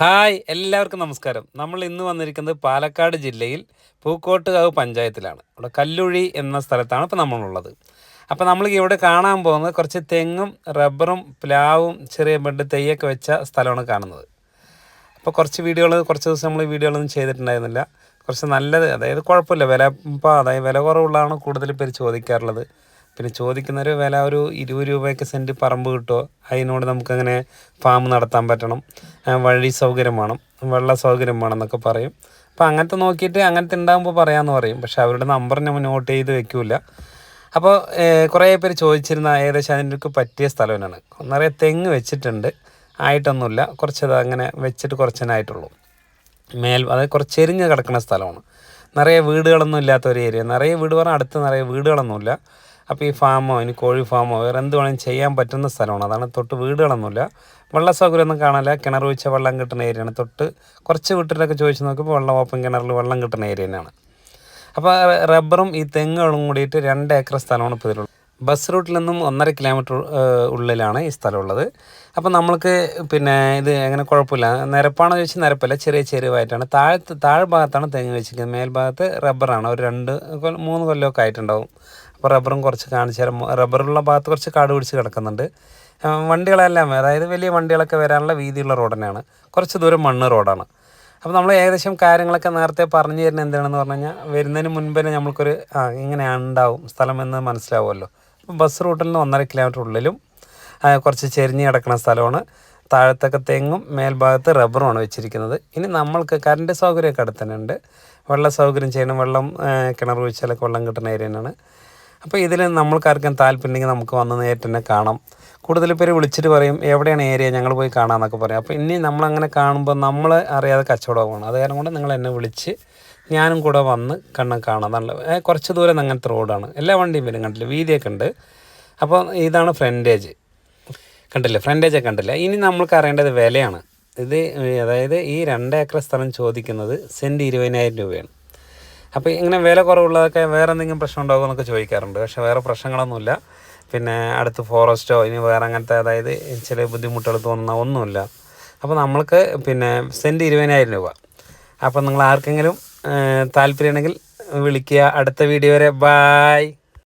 Hi എല്ലാവർക്കും നമസ്കാരം. നമ്മൾ ഇന്ന് വന്നിരിക്കുന്നത് പാലക്കാട് ജില്ലയിൽ പൂക്കോട്ടുകാവ് പഞ്ചായത്തിലാണ്. ഇവിടെ കല്ലുഴി എന്ന സ്ഥലത്താണ് ഇപ്പോൾ നമ്മളുള്ളത്. അപ്പോൾ നമ്മൾ ഇവിടെ കാണാൻ പോകുന്നത് കുറച്ച് തെങ്ങും റബ്ബറും പ്ലാവും ചെറിയ ബെഡ് തെയ്യൊക്കെ വെച്ച സ്ഥലമാണ് കാണുന്നത്. അപ്പോൾ കുറച്ച് വീഡിയോകൾ കുറച്ച് ദിവസം നമ്മൾ വീഡിയോകളൊന്നും ചെയ്തിട്ടുണ്ടായിരുന്നില്ല. കുറച്ച് നല്ലത് അതായത് കുഴപ്പമില്ല. വില ഇപ്പോൾ അതായത് വില കുറവുള്ളതാണ് കൂടുതൽ പേര് ചോദിക്കാറുള്ളത്. പിന്നെ ചോദിക്കുന്നൊരു വില ഒരു ഇരുപത് രൂപയൊക്കെ സെന്റ് പറമ്പ് കിട്ടുമോ അതിനോട് നമുക്കങ്ങനെ ഫാം നടത്താൻ പറ്റണം. വഴി സൗകര്യം വേണം. വെള്ള സൗകര്യം വേണം എന്നൊക്കെ പറയും. അപ്പോൾ അങ്ങനത്തെ നോക്കിയിട്ട് അങ്ങനത്തെ ഉണ്ടാകുമ്പോൾ പറയാമെന്ന് പറയും. പക്ഷേ അവരുടെ നമ്പർ ഞാൻ നോട്ട് ചെയ്ത് വെക്കില്ല അപ്പോൾ കുറേ പേര് ചോദിച്ചിരുന്ന ഏകദേശം അതിനൊക്കെ പറ്റിയ സ്ഥലം തന്നെയാണ് നിറയെ തെങ്ങ് വെച്ചിട്ടുണ്ട്. ആയിട്ടൊന്നുമില്ല. കുറച്ചത് അങ്ങനെ വെച്ചിട്ട് കുറച്ചതിനായിട്ടുള്ളൂ മേൽ അതായത് കുറച്ച് ചെരിഞ്ഞ് കിടക്കുന്ന സ്ഥലമാണ്. നിറയെ വീടുകളൊന്നും ഇല്ലാത്ത ഒരു ഏരിയ നിറയെ വീട് പറഞ്ഞാൽ അടുത്ത് നിറയെ വീടുകളൊന്നുമില്ല. അപ്പോൾ ഈ ഫാമോ ഇനി കോഴി ഫാമോ വേറെ എന്ത് വേണമെങ്കിലും ചെയ്യാൻ പറ്റുന്ന സ്ഥലമാണ്. അതാണ് തൊട്ട് വീടുകളൊന്നുമില്ല. വെള്ള സൗകര്യമൊന്നും കാണില്ല കിണർ വെച്ച വെള്ളം കിട്ടുന്ന ഏരിയയാണ് തൊട്ട് കുറച്ച് വീട്ടിലൊക്കെ ചോദിച്ച് നോക്കുമ്പോൾ വെള്ളം ഓപ്പൺ കിണറിൽ വെള്ളം കിട്ടുന്ന ഏരിയ തന്നെയാണ്. അപ്പോൾ റബ്ബറും ഈ തെങ്ങുകളും കൂടിയിട്ട് രണ്ട് ഏക്കർ സ്ഥലമാണ് ഇപ്പോൾ ഇതിലുള്ളത്. ബസ് റൂട്ടിൽ നിന്നും ഒന്നര കിലോമീറ്റർ ഉള്ളിലാണ് ഈ സ്ഥലമുള്ളത്. അപ്പോൾ നമ്മൾക്ക് പിന്നെ ഇത് എങ്ങനെ കുഴപ്പമില്ല. നിരപ്പാണോ ചോദിച്ചാൽ നിരപ്പല്ല. ചെറിയ ചെരുവായിട്ടാണ്. താഴത്ത് താഴ്ഭാഗത്താണ് തെങ്ങ് വെച്ചിരിക്കുന്നത്. മേൽഭാഗത്ത് റബ്ബറാണ്. ഒരു രണ്ട് മൂന്ന് കൊല്ലമൊക്കെ ആയിട്ടുണ്ടാവും. അപ്പോൾ റബ്ബറും കുറച്ച് കാണിച്ചു തരാം. റബ്ബറുള്ള ഭാഗത്ത് കുറച്ച് കാട് പിടിച്ച് കിടക്കുന്നുണ്ട്. വണ്ടികളെല്ലാം അതായത് വലിയ വണ്ടികളൊക്കെ വരാനുള്ള വീതിയുള്ള റോഡ് തന്നെയാണ്. കുറച്ച് ദൂരം മണ്ണ് റോഡാണ് അപ്പോൾ നമ്മൾ ഏകദേശം കാര്യങ്ങളൊക്കെ നേരത്തെ പറഞ്ഞു തരുന്നത് എന്താണെന്ന് പറഞ്ഞു കഴിഞ്ഞാൽ വരുന്നതിന് മുൻപേ നമ്മൾക്കൊരു ആ ഇങ്ങനെയാണ് ഉണ്ടാവും സ്ഥലം എന്ന് മനസ്സിലാവുമല്ലോ. ബസ് റൂട്ടിൽ നിന്ന് ഒന്നര കിലോമീറ്റർ ഉള്ളിലും കുറച്ച് ചെരിഞ്ഞ് കിടക്കുന്ന സ്ഥലമാണ്. താഴത്തൊക്കെ തെങ്ങും മേൽഭാഗത്ത് റബ്ബറുമാണ് വെച്ചിരിക്കുന്നത്. ഇനി നമ്മൾക്ക് കറണ്ട് സൗകര്യമൊക്കെ അടുത്തന്നെ ഉണ്ട്. വെള്ള സൗകര്യം ചെയ്യണം. വെള്ളം കിണർ വെച്ചാലൊക്കെ വെള്ളം കിട്ടുന്ന ഏരിയ തന്നെയാണ് അപ്പോൾ ഇതിൽ നമ്മൾക്കാർക്കും താല്പര്യമുണ്ടെങ്കിൽ നമുക്ക് വന്ന് നേരിട്ട് തന്നെ കാണാം. കൂടുതൽ പേര് വിളിച്ചിട്ട് പറയും എവിടെയാണ് ഏരിയ? ഞങ്ങൾ പോയി കാണാമെന്നൊക്കെ പറയും. അപ്പോൾ ഇനി നമ്മളങ്ങനെ കാണുമ്പോൾ നമ്മൾ അറിയാതെ കച്ചവടമാണ് അത് കാരണം കൊണ്ട് നിങ്ങൾ എന്നെ വിളിച്ച് ഞാനും കൂടെ വന്ന് കണ്ണം കാണാം. നല്ല കുറച്ച് ദൂരം അങ്ങനത്തെ റോഡാണ്. എല്ലാ വണ്ടിയും വരും കണ്ടില്ല? വീതിയൊക്കെ ഉണ്ട്. അപ്പോൾ ഇതാണ് ഫ്രണ്ടേജ്. കണ്ടില്ലേ? ഫ്രണ്ടേജ് കണ്ടില്ല? ഇനി നമ്മൾക്ക് അറിയേണ്ടത് വിലയാണ്. ഇത് അതായത് ഈ രണ്ട് സ്ഥലം ചോദിക്കുന്നത് സെന്റ് ഇരുപതിനായിരം രൂപയാണ്. അപ്പോൾ ഇങ്ങനെ വില കുറവുള്ളതൊക്കെ വേറെ എന്തെങ്കിലും പ്രശ്നം ഉണ്ടാകുമോ എന്നൊക്കെ ചോദിക്കാറുണ്ട്. പക്ഷേ വേറെ പ്രശ്നങ്ങളൊന്നുമില്ല. പിന്നെ അടുത്ത് ഫോറസ്റ്റോ ഇനി വേറെ അങ്ങനത്തെ അതായത് ചില ബുദ്ധിമുട്ടുകൾ തോന്നുന്ന ഒന്നുമില്ല. അപ്പോൾ നമ്മൾക്ക് പിന്നെ സെന്റ് ഇരുപതിനായിരം രൂപ. അപ്പോൾ നിങ്ങൾ ആർക്കെങ്കിലും താല്പര്യമുണ്ടെങ്കിൽ വിളിക്കുക. അടുത്ത വീഡിയോ വരെ. ബായ്